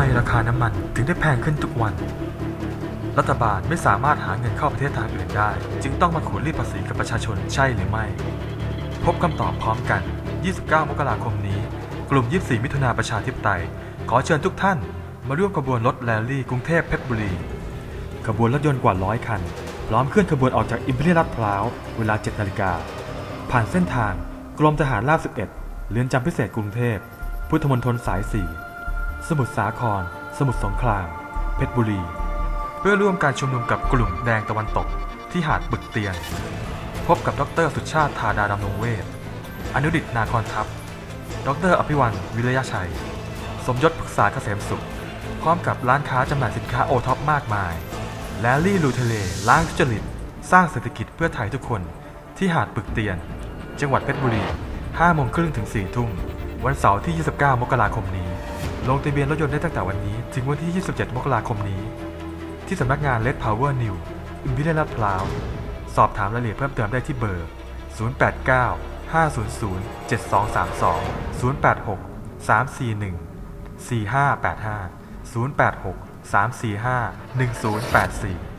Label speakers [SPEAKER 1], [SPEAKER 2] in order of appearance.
[SPEAKER 1] มราคาน้ำมันถึงได้แพงขึ้นทุกวัน รัฐบาลไม่สามารถหาเงินเข้าประเทศทางอื่นได้ จึงต้องมาขูดรีดภาษีกับประชาชนใช่หรือไม่ พบคำตอบพร้อมกัน 29 มกราคมนี้ กลุ่ม 24 มิถุนาประชาธิปไตย ขอเชิญทุกท่าน มาร่วมขบวนรถแรลลี่กรุงเทพเพชรบุรีขบวนรถยนต์กว่าร้อยคันพร้อมเคลื่อนขบวนออกจากอิมพีเรียลลาดพร้าวเวลา 7 นาฬิกา ผ่านเส้นทางกรมทหารราบ 11 เรือนจำพิเศษกรุงเทพ พุทธมณฑลสาย 4 สมุทรสาคร สมุทรสงคราม เพชรบุรี เพื่อร่วมการชุมนุมกับกลุ่มแดงตะวันตกที่หาดบึกเตียน พบกับดรสุชาติธาดาดำรงเวท อนุดิตนาคอนทัพ ดรอภิวันวิรยชัย สมยศปรึกษาเกษมสุข พร้อมกับร้านค้าจำหน่ายสินค้าโอท็อปมากมาย และลี่ลูทะเลล้างทุจริต สร้างเศรษฐกิจเพื่อไทยทุกคนที่หาดปึกเตียน จังหวัดเพชรบุรี5โมงครึ่งถึง4ทุ่ม วันเสาร์ที่ 29 มกราคมนี้ ลงทะเบียนรถยนต์ได้ตั้งแต่วันนี้ ถึงวันที่ 27 มกราคมนี้ ที่สำนักงาน Red Power New อิมพิเรียลาพร้าว สอบถามรายละเอียดเพิ่มเติมได้ที่เบอร์ 089 500 7232 086 341 4585 086 345 1084